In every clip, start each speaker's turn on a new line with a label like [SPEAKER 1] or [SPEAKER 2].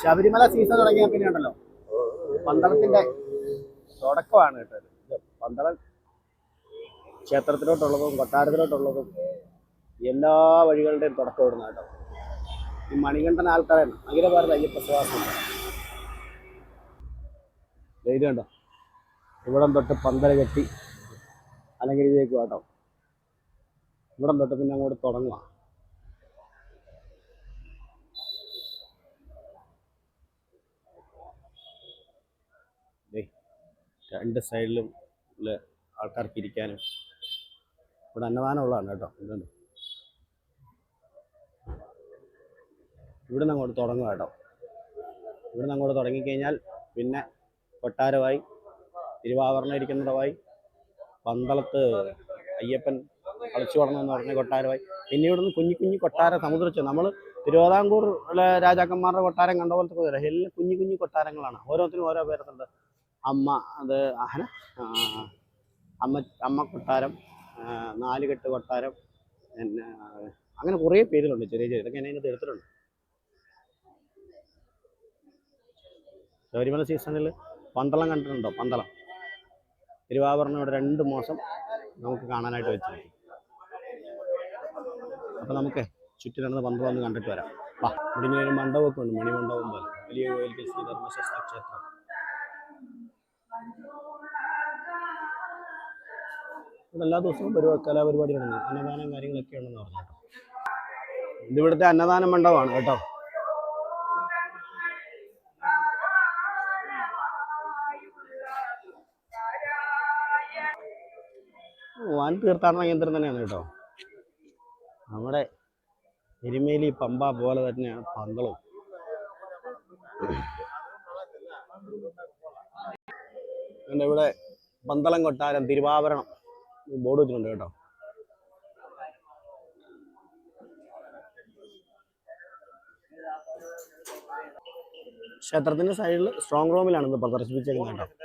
[SPEAKER 1] Sabarimala season തുടങ്ങിയ പിന്നെ ഉണ്ടല്ലോ. പന്തളത്തിന്റെ തുടക്കമാണ് കേട്ടത്. പന്തളം ക്ഷേത്രത്തിലോട്ടുള്ളതും കൊട്ടാരത്തിലോട്ടുള്ളതും എല്ലാ വഴികളുടെയും തുടക്കം ഇടുന്ന കേട്ടോ. ഈ മണികണ്ഠൻ ആൾക്കാരെ അഖില ഭാരത അയ്യപ്പ ധൈര്യം കണ്ടോ ഇവിടം തൊട്ട് പന്തല കെട്ടി അലങ്കരിച്ചേക്കും കേട്ടോ. ഇവിടം തൊട്ട് പിന്നെ അങ്ങോട്ട് തുടങ്ങുക രണ്ട് സൈഡിലും ഉള്ള ആൾക്കാർക്ക് ഇരിക്കാനും ഇവിടെ അന്നദാനം ഉള്ളതാണ് കേട്ടോ. ഇതുണ്ട്. ഇവിടെ നിന്ന് അങ്ങോട്ട് തുടങ്ങുക കേട്ടോ. ഇവിടെ നിന്ന് അങ്ങോട്ട് തുടങ്ങിക്കഴിഞ്ഞാൽ പിന്നെ കൊട്ടാരമായി തിരുവാഭരണം ഇരിക്കുന്നിടമായി പന്തളത്ത് അയ്യപ്പൻ കളിച്ചു വളർന്നെന്ന് പറഞ്ഞ കൊട്ടാരമായി പിന്നെ ഇവിടുന്ന് കുഞ്ഞു കുഞ്ഞു കൊട്ടാര സമുദ്രിച്ചു നമ്മൾ തിരുവിതാംകൂർ രാജാക്കന്മാരുടെ കൊട്ടാരം കണ്ട പോലത്തെ എല്ലാം കുഞ്ഞു കുഞ്ഞു കൊട്ടാരങ്ങളാണ്. ഓരോരുത്തരും ഓരോ പേരുണ്ട് അമ്മ അത് അഹന അമ്മ അമ്മ കൊട്ടാരം നാലുകെട്ട് കൊട്ടാരം പിന്നെ അങ്ങനെ കുറേ പേരുകളുണ്ട് ചെറിയ ചെറിയ ഇതൊക്കെ എന്നെ എടുത്തിട്ടുണ്ട്. ശബരിമല സീസണിൽ പന്തളം കണ്ടിട്ടുണ്ടോ? പന്തളം. തിരുവാഭരണം ഇവിടെ രണ്ട് മാസം നമുക്ക് കാണാനായിട്ട് വെച്ചിരിക്കും. അപ്പം നമുക്ക് ചുറ്റി നടന്ന് പന്തളം ഒന്ന് കണ്ടിട്ട് വരാം. വാ ഇവിടെ മണ്ഡപമൊക്കെ ഉണ്ട് മണിമണ്ഡപം പോലെ. വലിയ കോയിൽക്കൽ ശ്രീ ധർമ്മശാസ്ത്ര ക്ഷേത്രം. ഇവിടെ എല്ലാ ദിവസവും പരിപാ കലാപരിപാടി നടന്നു. അന്നദാനം കാര്യങ്ങളൊക്കെ ഉണ്ടെന്ന് പറഞ്ഞു കേട്ടോ. ഇത് അന്നദാന മണ്ഡപമാണ് കേട്ടോ. വൻ തീർത്ഥാടന കേന്ദ്രം തന്നെയാണ് കേട്ടോ. നമ്മുടെ എരുമേലി പമ്പ പോലെ തന്നെയാണ് പന്തളവും ഇവിടെ പന്തളം കൊട്ടാരം തിരുവാഭരണം. ബോർഡ് വെച്ചിട്ടുണ്ട് കേട്ടോ. ക്ഷേത്രത്തിന്റെ സൈഡിൽ സ്ട്രോങ് റൂമിലാണ് ഇത് പ്രദർശിപ്പിച്ചേക്കുന്നത് കേട്ടോ.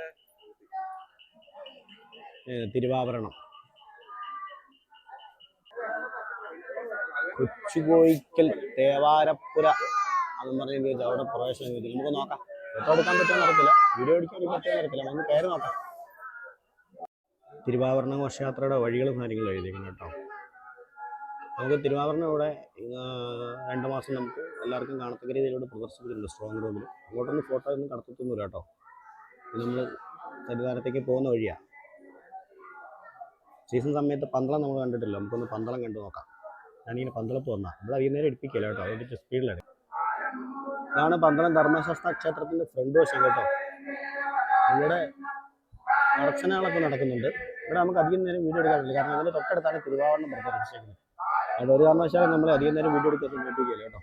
[SPEAKER 1] തിരുവാഭരണം. കൊച്ചുകോയിക്കൽ തേവാരപ്പുര അതെന്ന് പറഞ്ഞത് അവിടെ പ്രവേശനം നമുക്ക് നോക്കാം. ഫോട്ടോ എടുക്കാൻ പറ്റുമെന്ന് അറിയത്തില്ല. വീഡിയോ എടുക്കാൻ പറ്റുമെന്ന് അറിയത്തില്ല. നമുക്ക് കയറി നോക്കാം. തിരുവാഭരണ ഘോഷയാത്രയുടെ വഴികളും കാര്യങ്ങളും എഴുതിയിരിക്കണം കേട്ടോ. നമുക്ക് തിരുവാഭരണം ഇവിടെ രണ്ട് മാസം നമുക്ക് എല്ലാവർക്കും കാണത്തക്ക രീതിയിലൂടെ പ്രദർശിപ്പിച്ചിട്ടുണ്ട് സ്ട്രോങ് റൂമിൽ അങ്ങോട്ടൊന്നും ഫോട്ടോ ഒന്നും കടത്തത്തൊന്നുമില്ല കേട്ടോ. നമ്മൾ സന്നിധാനത്തേക്ക് പോകുന്ന വഴിയാണ് സീസൺ സമയത്ത് പന്തളം നമ്മൾ കണ്ടിട്ടില്ല. നമുക്കൊന്ന് പന്തളം കണ്ടു നോക്കാം. ഞാനിങ്ങനെ പന്തളത്ത് വന്നാൽ ഇവിടെ വൈകുന്നേരം എടുപ്പിക്കില്ല കേട്ടോ. അതിന്റെ സ്പീഡിലാണ് ഇതാണ് പന്തളം ധർമ്മശാസ്ത്ര ക്ഷേത്രത്തിന്റെ ഫ്രണ്ട് വശം കേട്ടോ. ഇവിടെ അർച്ചനകളൊക്കെ നടക്കുന്നുണ്ട്. ഇവിടെ നമുക്ക് അധികം നേരം വീഡിയോ എടുക്കാൻ പറ്റില്ല. കാരണം അതിന്റെ തൊട്ടടുത്താണ് തിരുവാഭരണം പ്രദർശിക്കുന്നത് അത് ഒരു കാരണവശാലും നമ്മൾ അധികം നേരം വീഡിയോ എടുക്കാൻ സമ്മതിപ്പിക്കില്ല കേട്ടോ.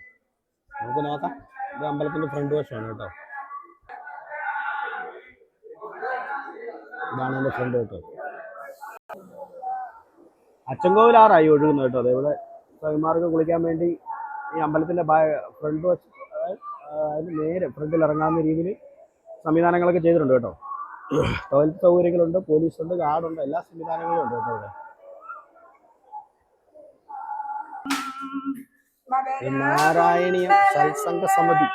[SPEAKER 1] നമുക്ക് നോക്കാം. ഇത് അമ്പലത്തിന്റെ ഫ്രണ്ട് വശമാണ് കേട്ടോ. ഇതാണ് എന്റെ ഫ്രണ്ട് കേട്ടോ അച്ചൻകോവിലാറായി ഒഴുകുന്നത് കേട്ടോ. അതേപോലെ കൈമാർക്ക് കുളിക്കാൻ വേണ്ടി ഈ അമ്പലത്തിന്റെ ഫ്രണ്ട് വശം അതിന് നേരെ ഫ്രണ്ടിൽ ഇറങ്ങാവുന്ന രീതിയിൽ സംവിധാനങ്ങളൊക്കെ ചെയ്തിട്ടുണ്ട് കേട്ടോ. ടോയ്ലറ്റ് സൗകര്യങ്ങളുണ്ട് പോലീസുണ്ട് ഗാർഡുണ്ട് എല്ലാ സംവിധാനങ്ങളും ഉണ്ട് കേട്ടോ ഇവിടെ. നാരായണീയ സത്സംഗ സമിതി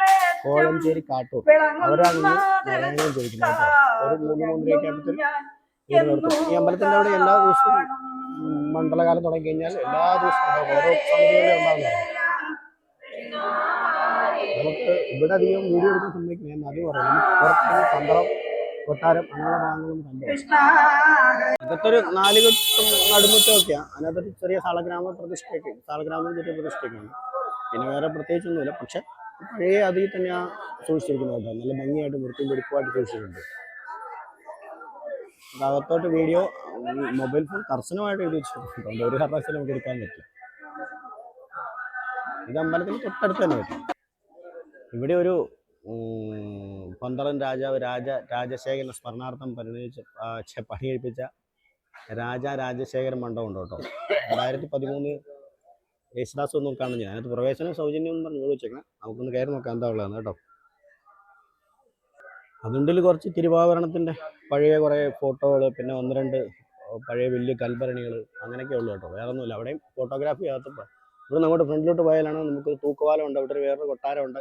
[SPEAKER 1] കോഴഞ്ചേരി കാട്ടൂർ. അവരാണ് ഇന്ന് നാരായണീയം ചോദിക്കുന്നത് ഒരു മൂന്ന് മൂന്നരയൊക്കെ ആകുമ്പോഴത്തേക്കും ഈ അമ്പലത്തിന്റെ അവിടെ എല്ലാ ദിവസവും മണ്ഡലകാലം തുടങ്ങി കഴിഞ്ഞാൽ എല്ലാ ദിവസവും. ഓരോ സമിതികളും ഉണ്ടാകുന്നതാണ്. നമുക്ക് ഇവിടെ അധികം വീഡിയോ എടുക്കാൻ ഞാൻ അത് പറയാം നമുക്ക് പുറത്തുനിന്ന് പന്തളം കൊട്ടാരം അങ്ങനെ ഭാഗങ്ങളും കണ്ടു. അകത്തൊരു നാല് കെട്ടും നടുമുറ്റമൊക്കെയാണ് അതിനകത്തൊരു ചെറിയ സാളഗ്രാമ പ്രതിഷ്ഠയൊക്കെ സാളഗ്രാമം ചെറിയ പ്രതിഷ്ഠയൊക്കെയാണ് പിന്നെ വേറെ പ്രത്യേകിച്ചൊന്നുമില്ല. പക്ഷെ പഴയ അതിൽ തന്നെയാണ് സൂക്ഷിച്ചിരിക്കുന്നത് കേട്ടോ. നല്ല ഭംഗിയായിട്ട് വൃത്തിയും വെടിപ്പുമായിട്ട് സൂക്ഷിച്ചിട്ടുണ്ട്. അകത്തോട്ട് വീഡിയോ മൊബൈൽ ഫോൺ കർശനമായിട്ട് എഴുതി വെച്ചിട്ടുണ്ട്. ഒരു കാരണവശാലും നമുക്ക് എടുക്കാൻ പറ്റില്ല. ഇത് അമ്പലത്തിന് തൊട്ടടുത്ത് തന്നെ പറ്റും ഇവിടെ ഒരു ഉം, പന്തളം രാജാവ് രാജ രാജശേഖരൻ സ്മരണാർത്ഥം പരിണയിച്ച് പണി കഴിപ്പിച്ച രാജ രാജശേഖരൻ മണ്ഡപം ഉണ്ട് കേട്ടോ. രണ്ടായിരത്തി പതിമൂന്ന് യേശുദാസ് ഒന്നും കാണുന്നു ഞാൻ അതിനകത്ത് പ്രവേശനം സൗജന്യം എന്ന് പറഞ്ഞു വെച്ചേക്കണം നമുക്കൊന്ന് കയറി നോക്കാം എന്താ ഉള്ളതെന്ന് കേട്ടോ. അതുണ്ടിൽ കുറച്ച് തിരുവാഭരണത്തിന്റെ പഴയ കുറേ ഫോട്ടോകൾ പിന്നെ ഒന്ന് രണ്ട് പഴയ വലിയ കൽഭരണികൾ അങ്ങനെയൊക്കെ ഉള്ളു കേട്ടോ. വേറെ ഒന്നുമില്ല അവിടെയും ഫോട്ടോഗ്രാഫി അകത്ത് ഇവിടെ നമ്മുടെ ഫ്രണ്ടിലോട്ട് പോയാലാണ് നമുക്ക് തൂക്കുപാലം ഉണ്ട് അവിടെ ഒരു വേറൊരു കൊട്ടാരമുണ്ട്.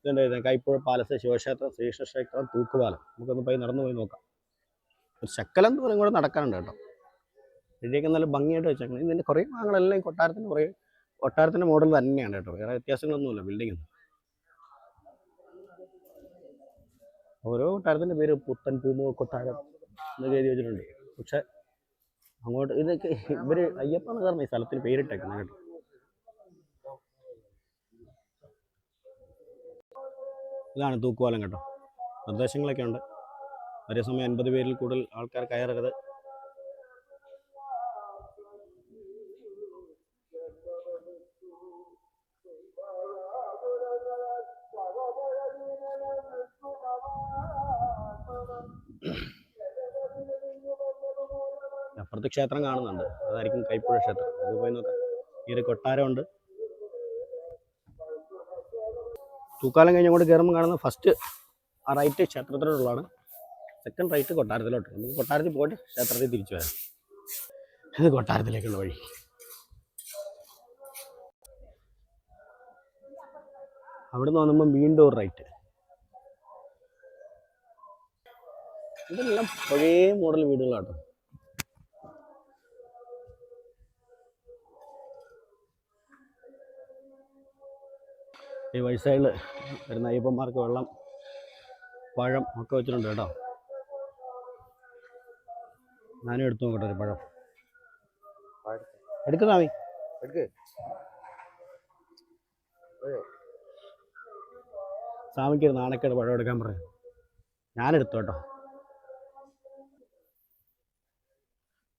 [SPEAKER 1] ഇതുണ്ട് ഇത് കൈപ്പുഴ പാലസ് ശിവക്ഷേത്രം ശ്രീകൃഷ്ണ ക്ഷേത്രം തൂക്കുപാലം. നമുക്കൊന്ന് പോയി നടന്നു പോയി നോക്കാം. ഒരു ശക്കലം ദൂരം കൂടെ നടക്കാനുണ്ട് കേട്ടോ. ഇവിടെയൊക്കെ നല്ല ഭംഗിയായിട്ട് വെച്ചേക്കണം. ഇതിന്റെ കുറേ ഭാഗങ്ങളെല്ലാം കൊട്ടാരത്തിന്റെ കുറേ കൊട്ടാരത്തിന്റെ മോഡൽ തന്നെയാണ് കേട്ടോ. വേറെ വ്യത്യാസങ്ങളൊന്നുമില്ല ബിൽഡിംഗ് ഓരോ കൊട്ടാരത്തിന്റെ പേര് പുത്തൻ പൂമോ കൊട്ടാരം എന്നൊക്കെ എഴുതി വെച്ചിട്ടുണ്ട്. പക്ഷെ അങ്ങോട്ട് ഇതൊക്കെ ഇവർ അയ്യപ്പ നഗറിന് ഈ സ്ഥലത്തിന് പേരിട്ടേക്കുന്നത് കേട്ടോ. ഇതാണ് തൂക്കുവാലം കേട്ടോ. നിർദ്ദേശങ്ങളൊക്കെ ഉണ്ട്. ഒരേ സമയം അൻപത് പേരിൽ കൂടുതൽ ആൾക്കാർ കയറരുത്. അപ്പുറത്ത് ക്ഷേത്രം കാണുന്നുണ്ട്. അതായിരിക്കും കൈപ്പുഴ ക്ഷേത്രം. അത് പോയി നോക്കാം. ഈ ഒരു കൊട്ടാരമുണ്ട്. തൂക്കാലം കഴിഞ്ഞ് അങ്ങോട്ട് കയറുമ്പോൾ കാണുന്ന ഫസ്റ്റ് ആ റൈറ്റ് ക്ഷേത്രത്തിലോട്ടുള്ളതാണ്. സെക്കൻഡ് റൈറ്റ് കൊട്ടാരത്തിലോട്ട്. നമുക്ക് കൊട്ടാരത്തിൽ പോയിട്ട് ക്ഷേത്രത്തിൽ തിരിച്ചു വരാം. ഇത് കൊട്ടാരത്തിലേക്കുള്ള വഴി. അവിടെ നിന്ന് വന്നുമ്പോൾ വീണ്ടും ഒരു റൈറ്റ് ഇതെല്ലാം പഴയ മോഡൽ വീടുകളാട്ടോ. ഈ വഴിസൈഡിൽ വരുന്ന അയ്യപ്പന്മാർക്ക് വെള്ളം പഴം ഒക്കെ വെച്ചിട്ടുണ്ട് കേട്ടോ. ഞാനും എടുത്തു നോക്കട്ടെ ഒരു പഴം. എടുക്കുന്നതാമി
[SPEAKER 2] എടുക്ക്.
[SPEAKER 1] സ്വാമിക്ക് ഒരു നാണക്കേട് പഴം എടുക്കാൻ പറയും. ഞാനെടുത്തു കേട്ടോ.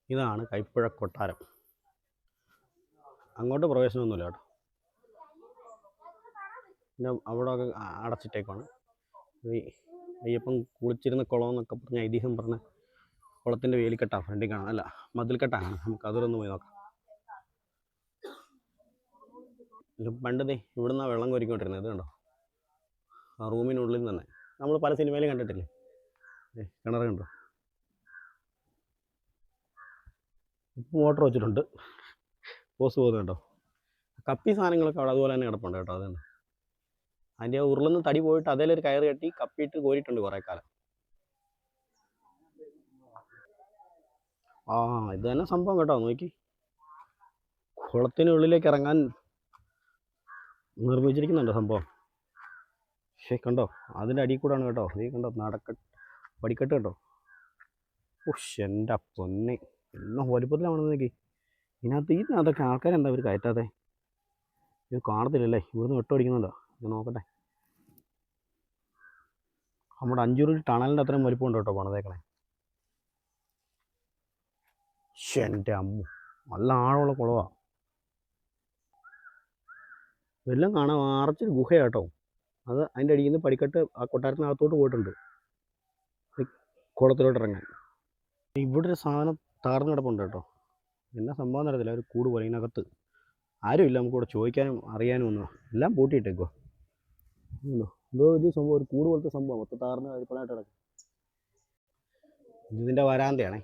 [SPEAKER 1] ഇതാണ് കൈപ്പുഴ കൊട്ടാരം അങ്ങോട്ട് പ്രവേശനമൊന്നുമില്ല കേട്ടോ. പിന്നെ അവിടെ ഒക്കെ അടച്ചിട്ടേക്കാണ് ഈ അയ്യപ്പൻ കുളിച്ചിരുന്ന കുളം എന്നൊക്കെ പറഞ്ഞ ഐതിഹ്യം പറഞ്ഞ കുളത്തിന്റെ വേലിക്കെട്ടാ ഫ്രണ്ടിൽ കാണാം. അല്ല മതിൽക്കെട്ടാണ്. നമുക്ക് അതിലൊന്ന് പോയി നോക്കാം. ഇത് ഇവിടുന്ന് ഇവിടുന്ന് വെള്ളം കോരിക്കൊണ്ടിരുന്നത്. ഇത് കണ്ടോ? ആ റൂമിനുള്ളിൽ തന്നെ. നമ്മൾ പല സിനിമയിലും കണ്ടിട്ടില്ലേ? കിണർ കണ്ടോ? ഇപ്പം മോട്ടർ വെച്ചിട്ടുണ്ട്. പോസ് പോകുന്നുണ്ടോ കപ്പി സാധനങ്ങളൊക്കെ അവിടെ അതുപോലെ തന്നെ കിടപ്പുണ്ട് കേട്ടോ. അതുതന്നെ അതിന്റെ ഉരുളുന്ന തടി പോയിട്ട് അതിലൊരു കയറ് കെട്ടി കപ്പിയിട്ട് കോരിയിട്ടുണ്ട് കുറേ കാലം ആ ഇത് തന്നെ സംഭവം കേട്ടോ നോക്കി. കുളത്തിനുള്ളിലേക്ക് ഇറങ്ങാൻ നിർമ്മിച്ചിരിക്കുന്നുണ്ട് സംഭവം? പക്ഷേ കണ്ടോ? അതിന്റെ അടിയിൽ കൂടാണ് കേട്ടോ. നീ കണ്ടോ നടക്ക പടിക്കെട്ട് കേട്ടോ ഉഷ് എന്റെ പൊന്നെ. എല്ലാം വലുപ്പത്തിലാണെന്ന് നോക്കി. ഇതിനകത്ത് ഇതിനകത്തൊക്കെ ആൾക്കാരെന്താ അവർ കയറ്റാതെ ഇത് കാണത്തില്ലല്ലേ? ഇവിടുന്ന് വെട്ടോടിക്കുന്നുണ്ടോ നോക്കട്ടെ. നമ്മുടെ അഞ്ചൂർ ടണലിന്റെ അത്രയും വലിപ്പമുണ്ട് കേട്ടോ പണിതേക്കണേ. എന്റെ അമ്മ. നല്ല ആഴമുള്ള കുളവാ. വെല്ലം കാണാൻ അറച്ചൊരു ഗുഹയാട്ടോ അത് അതിന്റെ അടിയിൽ നിന്ന് പടിക്കെട്ട് ആ കൊട്ടാരത്തിനകത്തോട്ട് പോയിട്ടുണ്ട്. കുളത്തിലോട്ട് ഇറങ്ങാൻ. ഇവിടെ ഒരു സാധനം തകർന്നു കിടപ്പുണ്ട് കേട്ടോ. എന്നാ സംഭവം നടത്തില്ല ഒരു കൂട് പോലെ ഇതിനകത്ത്. ആരുമില്ല. നമുക്കിവിടെ ചോദിക്കാനും അറിയാനും ഒന്നും. എല്ലാം പൂട്ടിയിട്ടേക്കോ എന്തോ വലിയ സംഭവം ഒരു കൂട് പോലത്തെ സംഭവം. മൊത്തം താറിന് അരിപ്പണായിട്ട് കിടക്കും. ഇതിന്റെ വരാന്തയാണേ.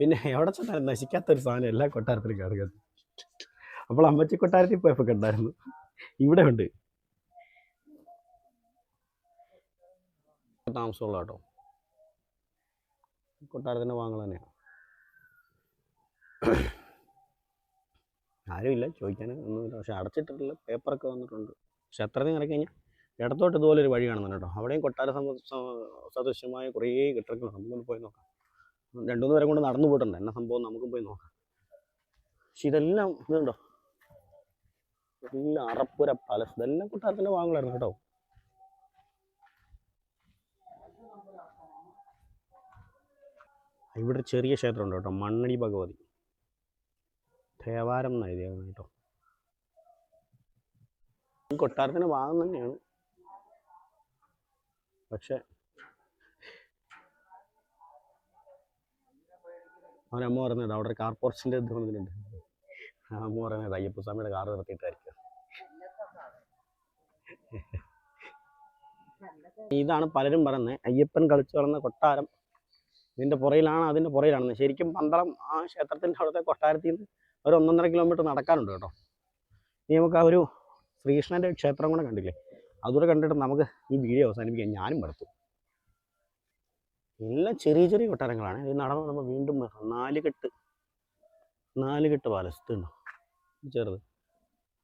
[SPEAKER 1] പിന്നെ എവിടെ ചെന്നാലും നശിക്കാത്തൊരു സാധനം എല്ലാ കൊട്ടാരത്തിലും കയറുക അപ്പോൾ അമ്മച്ചി കൊട്ടാരത്തിൽ പോയപ്പോൾ കണ്ടായിരുന്നു ഇവിടെ ഉണ്ട്. താമസമുള്ള കേട്ടോ. കൊട്ടാരത്തിന്റെ വാങ്ങൽ തന്നെയാണ് ആരുമില്ല ചോദിക്കാൻ ഒന്നുമില്ല പക്ഷെ അടച്ചിട്ടിട്ടില്ല പേപ്പറൊക്കെ വന്നിട്ടുണ്ട്. ക്ഷേത്രത്തിൽ ഇറക്കി കഴിഞ്ഞാൽ ഇടത്തോട്ട് ഇതുപോലെ ഒരു വഴി കാണുന്നുണ്ട് കേട്ടോ. അവിടെയും കൊട്ടാര സദൃശ്യമായ കുറേ കെട്ടിടങ്ങളുണ്ട്. നമുക്കൊന്ന് പോയി നോക്കാം. രണ്ടു മൂന്ന് പേരെ കൊണ്ട് നടന്നു പോയിട്ടുണ്ട്. എന്നാ സംഭവം നമുക്കും പോയി നോക്കാം. പക്ഷെ ഇതെല്ലാം ഇതുണ്ടോ? എല്ലാം അറപ്പുര പാലസ്. ഇതെല്ലാം കൊട്ടാരത്തിന്റെ ഭാഗങ്ങളായിരുന്നു കേട്ടോ. ഇവിടെ ചെറിയ ക്ഷേത്രമുണ്ട് കേട്ടോ. മണ്ണടി ഭഗവതി. ദേവാരം എന്നാണ് എഴുതിയത് കേട്ടോ. ഈ കൊട്ടാരത്തിന് ഭാഗം തന്നെയാണ്. പക്ഷെ അവനമ്മ പറയുന്നത് അവിടെ ഒരു കാർ പോർച്ചിന്റെ ഇത് വന്നിട്ടുണ്ട്. ആ അമ്മ പറയുന്നത് അയ്യപ്പസ്വാമിയുടെ കാർ നിർത്തിയിട്ടായിരിക്കും. ഇതാണ് പലരും പറയുന്നത് അയ്യപ്പൻ കളിച്ചു വളർന്ന കൊട്ടാരം ഇതിന്റെ പുറയിലാണ് അതിന്റെ പുറയിലാണെന്ന്. ശരിക്കും പന്തളം ആ ക്ഷേത്രത്തിന്റെ അവിടുത്തെ കൊട്ടാരത്തിൽ നിന്ന് ഒരു ഒന്നൊന്നര കിലോമീറ്റർ നടക്കാനുണ്ട് കേട്ടോ. ഇനി നമുക്ക് ആ ഒരു ശ്രീകൃഷ്ണന്റെ ക്ഷേത്രം കൂടെ കണ്ടില്ലേ? അതുകൂടെ കണ്ടിട്ട് നമുക്ക് ഈ വീഡിയോ അവസാനിപ്പിക്കാം. ഞാനും മടുത്തു. എല്ലാം ചെറിയ ചെറിയ കൊട്ടാരങ്ങളാണ്. ഈ നടന്ന് നമ്മൾ വീണ്ടും നാലുകെട്ട് നാലുകെട്ട് പാലസ് ഇതുണ്ടോ ഇത് ചെറുത്.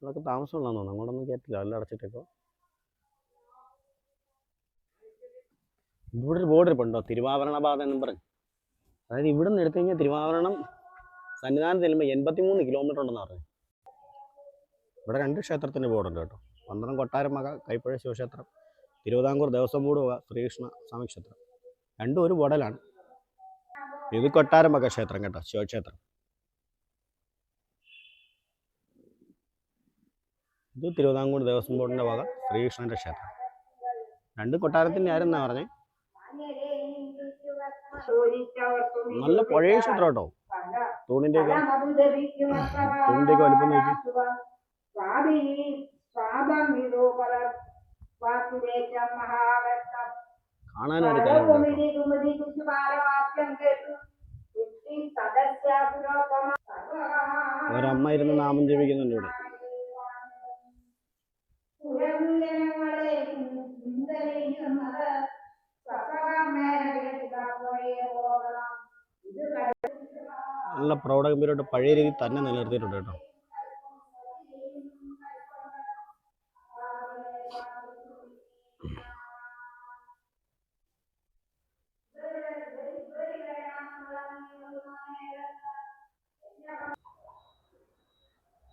[SPEAKER 1] അതൊക്കെ താമസമുള്ളതെന്ന് തോന്നുന്നു. അങ്ങോട്ടൊന്നും കയറ്റില്ല എല്ലാം അടച്ചിട്ടേക്കോ? ഇവിടെ ഒരു ബോർഡ് ഇരിപ്പുണ്ടോ? തിരുവാഭരണ പാത എന്നും പറഞ്ഞു. അതായത് ഇവിടെ നിന്ന് എടുത്തു കഴിഞ്ഞാൽ തിരുവാഭരണം സന്നിധാനം ചെല്ലുമ്പോൾ എൺപത്തിമൂന്ന് കിലോമീറ്റർ ഉണ്ടെന്ന് പറഞ്ഞു. ഇവിടെ രണ്ട് ക്ഷേത്രത്തിന്റെ ബോർഡുണ്ട് കേട്ടോ. പന്തളം കൊട്ടാരം മക കൈപ്പുഴ ശിവക്ഷേത്രം തിരുവിതാംകൂർ ദേവസ്വം ബോർഡ് വക ശ്രീകൃഷ്ണ സ്വാമി ക്ഷേത്രം. രണ്ടും ഒരു ബോഡലാണ് ഇത് കൊട്ടാരം മക ക്ഷേത്രം കേട്ടോ ശിവക്ഷേത്രം. ഇത് തിരുവിതാംകൂർ ദേവസ്വം ബോർഡിന്റെ വക ശ്രീകൃഷ്ണന്റെ ക്ഷേത്രം. രണ്ട് കൊട്ടാരത്തിന്റെ ആരെന്നാ പറഞ്ഞേ? നല്ല പഴയ ക്ഷേത്രം കേട്ടോ. തൂണിന്റെയൊക്കെ തൂണിന്റെ ഒക്കെ വലിപ്പം നോക്കി. കാണാനൊരു ഒരമ്മ ഇരുന്ന് നാമം ജപിക്കുന്നുണ്ട് ഇവിടെ. നല്ല പ്രൗഢഗംഭീരമായിട്ട് പഴയ രീതി തന്നെ നിലനിർത്തിയിട്ടുണ്ട് കേട്ടോ.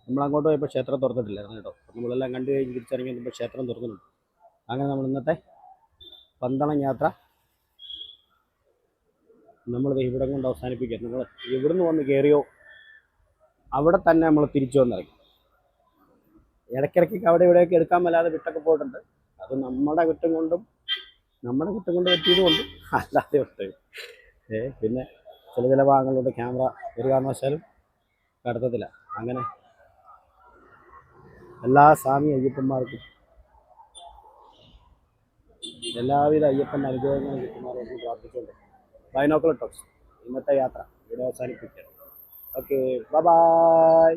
[SPEAKER 1] നമ്മൾ അങ്ങോട്ട് പോയപ്പോൾ ക്ഷേത്രം തുറന്നിട്ടില്ലായിരുന്നു കേട്ടോ. നമ്മളെല്ലാം കണ്ടു കഴിഞ്ഞ് തിരിച്ചിറങ്ങി വന്നപ്പോൾ ക്ഷേത്രം തുറന്നിട്ടുണ്ട്. അങ്ങനെ നമ്മൾ ഇന്നത്തെ പന്തളം യാത്ര നമ്മൾ ഇവിടെ കൊണ്ട് അവസാനിപ്പിക്കുക. നമ്മൾ ഇവിടുന്ന് വന്ന് കയറിയോ അവിടെ തന്നെ നമ്മൾ തിരിച്ചു വന്നിറങ്ങി. ഇടയ്ക്കിടയ്ക്ക് അവിടെ ഇവിടെയൊക്കെ എടുക്കാൻ മേലാതെ വിട്ടൊക്കെ പോയിട്ടുണ്ട്. അത് നമ്മുടെ കുറ്റം കൊണ്ടും നമ്മുടെ കുറ്റം കൊണ്ട് പറ്റിയത് കൊണ്ടും അല്ലാതെ വിട്ട്. ഏ പിന്നെ ചില ചില ഭാഗങ്ങളിലൂടെ ക്യാമറ ഒരു കാരണവശാലും കടത്തത്തില്ല. അങ്ങനെ എല്ലാ സ്വാമി അയ്യപ്പന്മാർക്കും. എല്ലാവിധ അയ്യപ്പൻ അനുഗ്രഹങ്ങളും കിട്ടുമാറെന്ന് പ്രാർത്ഥിച്ചുകൊണ്ട് ബൈനോക്കുലർ ടോക്സ് ഇന്നത്തെ യാത്ര ഇവിടെ അവസാനിപ്പിക്കുകയാണ് ഓക്കെ ബൈ